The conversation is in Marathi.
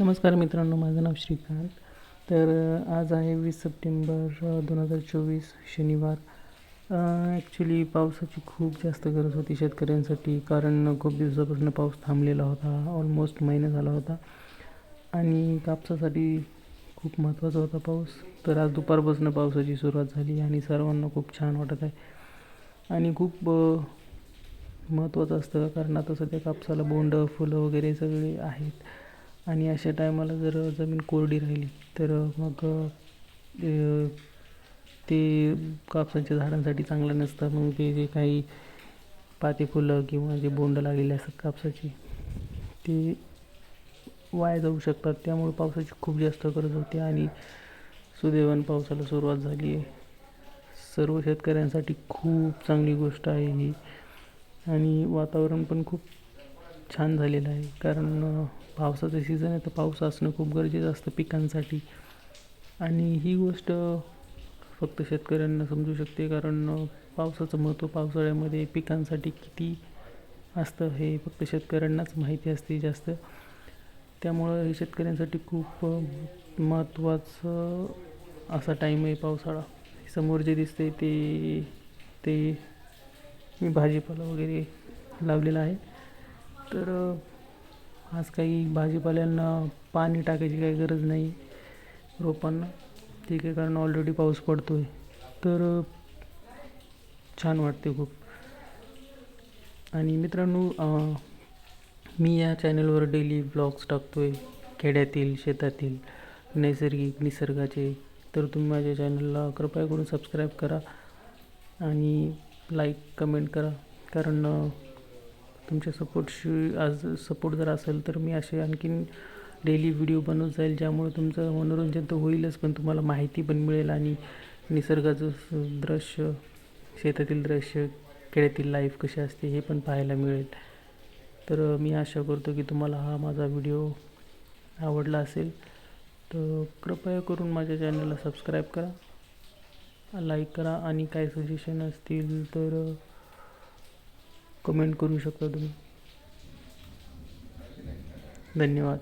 नमस्कार मित्रांनो माझं नाव श्रीकांत. तर आज आहे वीस सप्टेंबर दोन हजार चोवीस शनिवार. ॲक्च्युली पावसाची खूप जास्त गरज होती शेतकऱ्यांसाठी कारण खूप दिवसापासून पाऊस थांबलेला होता ऑलमोस्ट महिना झाला होता. आणि कापसासाठी खूप महत्त्वाचा होता पाऊस. तर आज दुपारपासून पावसाची सुरुवात झाली आणि सर्वांना खूप छान वाटत आहे. आणि खूप महत्त्वाचं असतं कारण आता सध्या कापसाला बोंड फुलं वगैरे सगळे आहेत. आणि अशा टायमाला जर जमीन कोरडी राहिली तर मग ते कापसाच्या झाडांसाठी चांगलं नसतं. मग ते जे काही पाते फुलं किंवा जे बोंड लागलेले असतात कापसाची ते वाया जाऊ शकतात. त्यामुळे पावसाची खूप जास्त गरज होते आणि सुदैवान पावसाला सुरुवात झाली आहे. सर्व शेतकऱ्यांसाठी खूप चांगली गोष्ट आहे ही. आणि वातावरण पण खूप छान झालेलं आहे. कारण पावसाचं सीझन आहे तर पाऊस असणं खूप गरजेचं असतं पिकांसाठी. आणि ही गोष्ट फक्त शेतकऱ्यांना समजू शकते. कारण पावसाचं महत्त्व पावसाळ्यामध्ये पिकांसाठी किती असतं हे फक्त शेतकऱ्यांनाच माहिती असते जास्त. त्यामुळं हे शेतकऱ्यांसाठी खूप महत्त्वाचं असा टाईम आहे पावसाळा. समोर जे दिसते ते ते मी भाजीपाला वगैरे लावलेला आहे. तर आज काही भाजीपाल्यांना पाणी टाकायची काही गरज नाही. रोपांना. ते काही कारण ऑलरेडी पाऊस पडतो आहे तर छान वाटते खूप. आणि मित्रांनो मी या चॅनलवर डेली ब्लॉग्स टाकतो आहे खेड्यातील शेतातील नैसर्गिक निसर्गाचे. तर तुम्ही माझ्या चॅनलला कृपया करून सबस्क्राईब करा. आणि लाईक कमेंट करा. कारण तुमच्या सपोर्टशी आज सपोर्ट जर असेल तर मी असे आणखीन डेली व्हिडिओ बनवत जाईल ज्यामुळे तुमचं मनोरंजन तर होईलच पण तुम्हाला माहिती पण मिळेल आणि निसर्गाचं स- दृश्य शेतातील दृश्य खेड्यातील लाईफ कशी असते हे पण पाहायला मिळेल. तर मी आशा करतो की तुम्हाला हा माझा व्हिडिओ आवडला असेल. तर कृपया करून माझ्या चॅनलला सबस्क्राईब करा लाईक करा आणि काही सजेशन असतील तर कमेंट करू शकता तुम्ही. धन्यवाद.